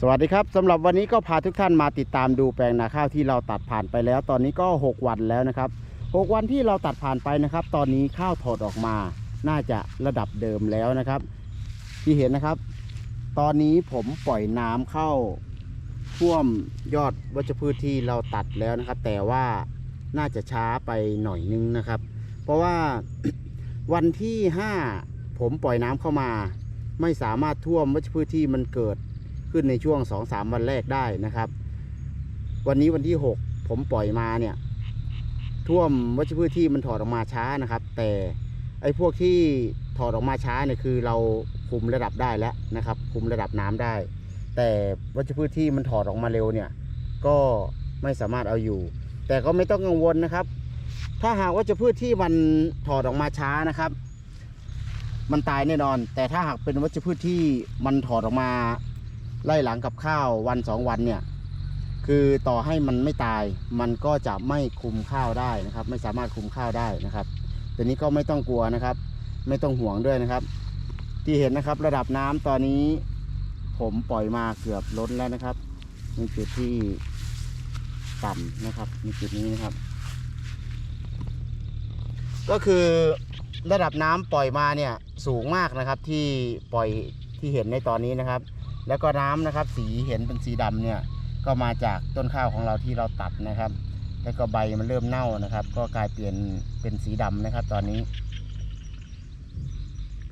สวัสดีครับสำหรับวันนี้ก็พาทุกท่านมาติดตามดูแปลงนาข้าวที่เราตัดผ่านไปแล้ว ตอนนี้ก็ 6 วันแล้วนะครับ 6 วันที่เราตัดผ่านไปนะครับ ตอนนี้ข้าวถอดออกมา น่าจะระดับเดิมแล้วนะครับ ที่เห็นนะครับ ตอนนี้ผมปล่อยน้ำเข้าท่วมยอดวัชพืชที่เราตัดแล้วนะครับ แต่ว่าน่าจะช้าไปหน่อยนึงนะครับ เพราะว่าวันที่ 5 ผมปล่อยน้ำเข้ามา ไม่สามารถท่วมวัชพืชที่มันเกิด ขึ้นในช่วง 2-3 วันแรกได้นะครับ วันนี้วันที่ 6 ผมปล่อยมาเนี่ยท่วมวัชพืชที่มันถอดออกมาช้านะครับ แต่ไอ้พวกที่ถอดออกมาช้าเนี่ยคือเราคุมระดับได้แล้วนะครับ คุมระดับน้ำได้ แต่วัชพืชที่มันถอดออกมาเร็วเนี่ย ก็ไม่สามารถเอาอยู่ แต่ก็ไม่ต้องกังวลนะครับ ถ้าหากวัชพืชที่มันถอดออกมาช้านะครับ มันตายแน่นอน แต่ถ้าหากเป็นวัชพืชที่มันถอดออกมา ไล่หลังกับข้าววันสองวันเนี่ยคือต่อให้มันไม่ตายมันก็จะไม่คุมข้าวได้นะครับ ไม่สามารถคุมข้าวได้นะครับแต่นี้ก็ไม่ต้องกลัวนะครับ ไม่ต้องห่วงด้วยนะครับ ที่เห็นนะครับระดับน้ำตอนนี้ ผมปล่อยมาเกือบล้นแล้วนะครับในจุดที่ต่ำนะครับในจุดนี้นะครับ ก็คือระดับน้ำปล่อยมาเนี่ยสูงมากนะครับที่ปล่อยที่เห็นในตอนนี้นะครับ แล้วก็น้ำนะครับ สีเห็นเป็นสีดำเนี่ยก็มาจากต้นข้าวของเราที่เราตัดนะครับ แล้วก็ใบมันเริ่มเน่านะครับ ก็กลายเปลี่ยนเป็นสีดำนะครับ ตอนนี้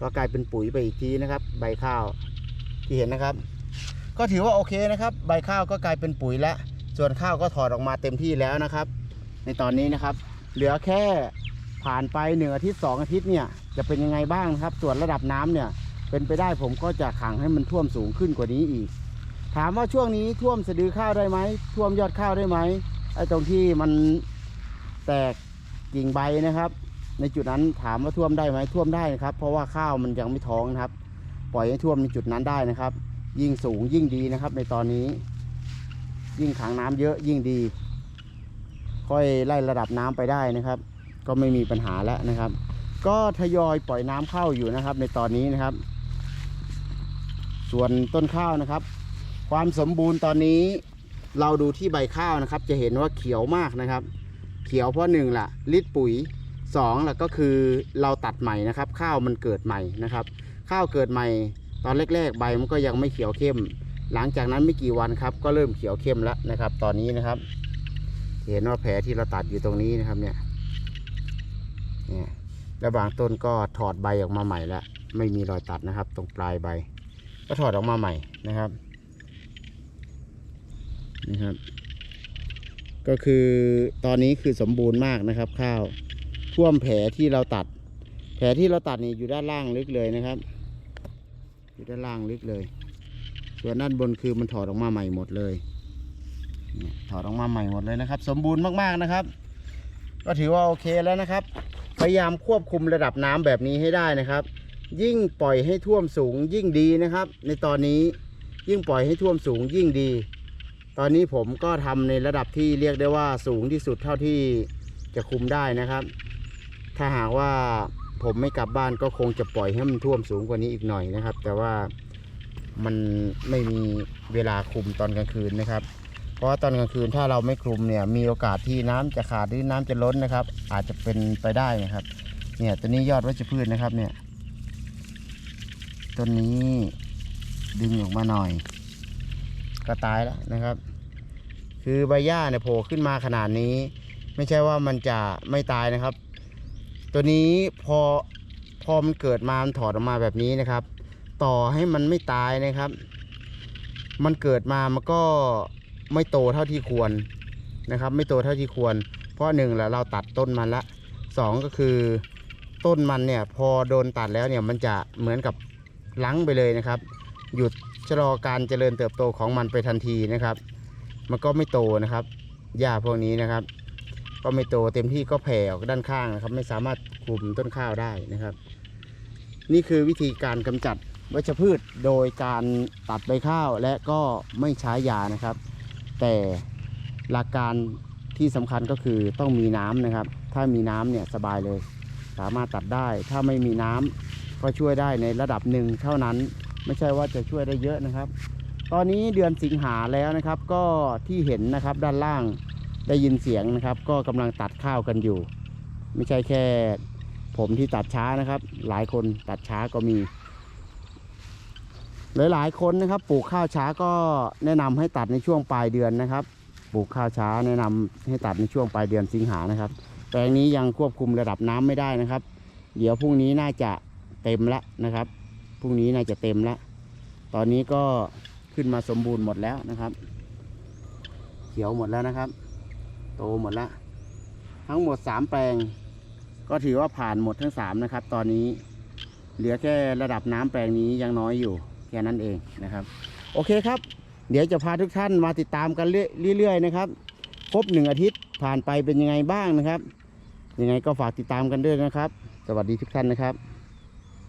ก็กลายเป็นปุ๋ยไปอีกทีนะครับ ใบข้าวที่เห็นนะครับ ก็ถือว่าโอเคนะครับ ใบข้าวก็กลายเป็นปุ๋ยแล้วส่วนข้าวก็ถอดออกมาเต็มที่แล้วนะครับ ในตอนนี้นะครับ เหลือแค่ผ่านไปหนึ่งอาทิตย์สองอาทิตย์เนี่ยจะเป็นยังไงบ้างครับ ส่วนระดับน้ำเนี่ย เป็นไปได้ผมก็จะขังให้มันท่วมสูงขึ้นกว่านี้อีก ถามว่าช่วงนี้ท่วมสะดือข้าวได้ไหมท่วมยอดข้าวได้ไหมไอ้ตรงที่มันแตกกิ่งใบนะครับ ในจุดนั้นถามว่าท่วมได้ไหมท่วมได้นะครับ เพราะว่าข้าวมันยังไม่ท้องนะครับ ปล่อยให้ท่วมในจุดนั้นได้นะครับ ยิ่งสูงยิ่งดีนะครับ ในตอนนี้ ยิ่งขังน้ำเยอะยิ่งดี ค่อยไล่ระดับน้ำไปได้นะครับ ก็ไม่มีปัญหาแล้วนะครับ ก็ทยอยปล่อยน้ำเข้าอยู่นะครับ ในตอนนี้นะครับ ส่วนต้นข้าวนะครับ ความสมบูรณ์ตอนนี้เราดูที่ใบข้าวนะครับ จะเห็นว่าเขียวมากนะครับ เขียวเพราะหนึ่งละลิตรปุ๋ยสองล่ะก็คือเราตัดใหม่นะครับ ข้าวมันเกิดใหม่นะครับ ข้าวเกิดใหม่ตอนแรกๆ ใบมันก็ยังไม่เขียวเข้ม หลังจากนั้นไม่กี่วันครับ ก็เริ่มเขียวเข้มแล้วนะครับ ตอนนี้นะครับ เห็นว่าแผลที่เราตัดอยู่ตรงนี้นะครับเนี่ยเนี่ยแล้วบางต้นก็ถอดใบออกมาใหม่แล้วไม่มีรอยตัดนะครับ ตรงปลายใบ ก็ถอดออกมาใหม่นะครับนะครับ ก็คือตอนนี้คือสมบูรณ์มากนะครับ ข้าวท่วมแผลที่เราตัด แผลที่เราตัดนี่อยู่ด้านล่างลึกเลยนะครับ อยู่ด้านล่างลึกเลย ส่วนด้านบนคือมันถอดออกมาใหม่หมดเลยถอดออกมาใหม่หมดเลยนะครับ สมบูรณ์มากๆนะครับ ก็ถือว่าโอเคแล้วนะครับ พยายามควบคุมระดับน้ำแบบนี้ให้ได้นะครับ ยิ่งปล่อยให้ท่วมสูงยิ่งดีนะครับ ในตอนนี้ยิ่งปล่อยให้ท่วมสูงยิ่งดี ตอนนี้ผมก็ทำในระดับที่เรียกได้ว่าสูงที่สุดเท่าที่จะคุมได้นะครับ ถ้าหากว่าผมไม่กลับบ้านก็คงจะปล่อยให้มันท่วมสูงกว่านี้อีกหน่อยนะครับ แต่ว่ามันไม่มีเวลาคุมตอนกลางคืนนะครับ เพราะว่าตอนกลางคืนถ้าเราไม่คลุมเนี่ยมีโอกาสที่น้ำจะขาดหรือน้ำจะล้นนะครับ อาจจะเป็นไปได้นะครับ เนี่ยตัวนี้ยอดวัชพืชนะครับเนี่ย ต้นนี้ดึงออกมาหน่อย ก็ตายแล้วนะครับ คือใบหญ้าเนี่ยโผล่ขึ้นมาขนาดนี้ ไม่ใช่ว่ามันจะไม่ตายนะครับ ตัวนี้พอพอมันเกิดมามันถอดออกมาแบบนี้นะครับ ต่อให้มันไม่ตายนะครับ มันเกิดมามันก็ไม่โตเท่าที่ควรนะครับ ไม่โตเท่าที่ควร เพราะหนึ่งแหละเราตัดต้นมันละสองก็คือต้นมันเนี่ยพอโดนตัดแล้วเนี่ยมันจะเหมือนกับ ลังไปเลยนะครับ หยุดชะลอการเจริญเติบโตของมันไปทันทีนะครับ มันก็ไม่โตนะครับหญ้าพวกนี้นะครับ ก็ไม่โตเต็มที่ก็แผ่ออกด้านข้างนะครับ ไม่สามารถคุมต้นข้าวได้นะครับ นี่คือวิธีการกำจัดวัชพืชโดยการตัดใบข้าวและก็ไม่ใช้ยานะครับ แต่หลักการที่สำคัญก็คือต้องมีน้ำนะครับ ถ้ามีน้ำเนี่ยสบายเลย สามารถตัดได้ ถ้าไม่มีน้ำ ก็ช่วยได้ในระดับหนึ่งเท่านั้นไม่ใช่ว่าจะช่วยได้เยอะนะครับ ตอนนี้เดือนสิงหาแล้วนะครับ ก็ที่เห็นนะครับด้านล่างได้ยินเสียงนะครับ ก็กำลังตัดข้าวกันอยู่ ไม่ใช่แค่ ผมที่ตัดช้านะครับ หลายคนตัดช้าก็มีหลายๆคนนะครับปลูกข้าวช้าก็แนะนำให้ตัดในช่วงปลายเดือนนะครับ ปลูกข้าวช้าแนะนำให้ตัดในช่วงปลายเดือนสิงหานะครับ แปลงนี้ยังควบคุมระดับน้ำไม่ได้นะครับ เดี๋ยวพรุ่งนี้น่าจะ เต็มละนะครับพรุ่งนี้น่าจะเต็มละตอนนี้ก็ขึ้นมาสมบูรณ์หมดแล้วนะครับ เขียวหมดแล้วนะครับ โตหมดล้วทั้งหมดสามแปลง ก็ถือว่าผ่านหมดทั้งสามนะครับ ตอนนี้เหลือแค่ระดับน้ำแปลงนี้ยังน้อยอยู่แค่นั้นเองนะครับ โอเคครับ เดี๋ยวจะพาทุกท่านมาติดตามกันเรื่อยๆนะครับครบหนึ่งอาทิตย์ผ่านไปเป็นยังไงบ้างนะครับ ยังไงก็ฝากติดตามกันด้วยนะครับ สวัสดีทุกท่านนะครับ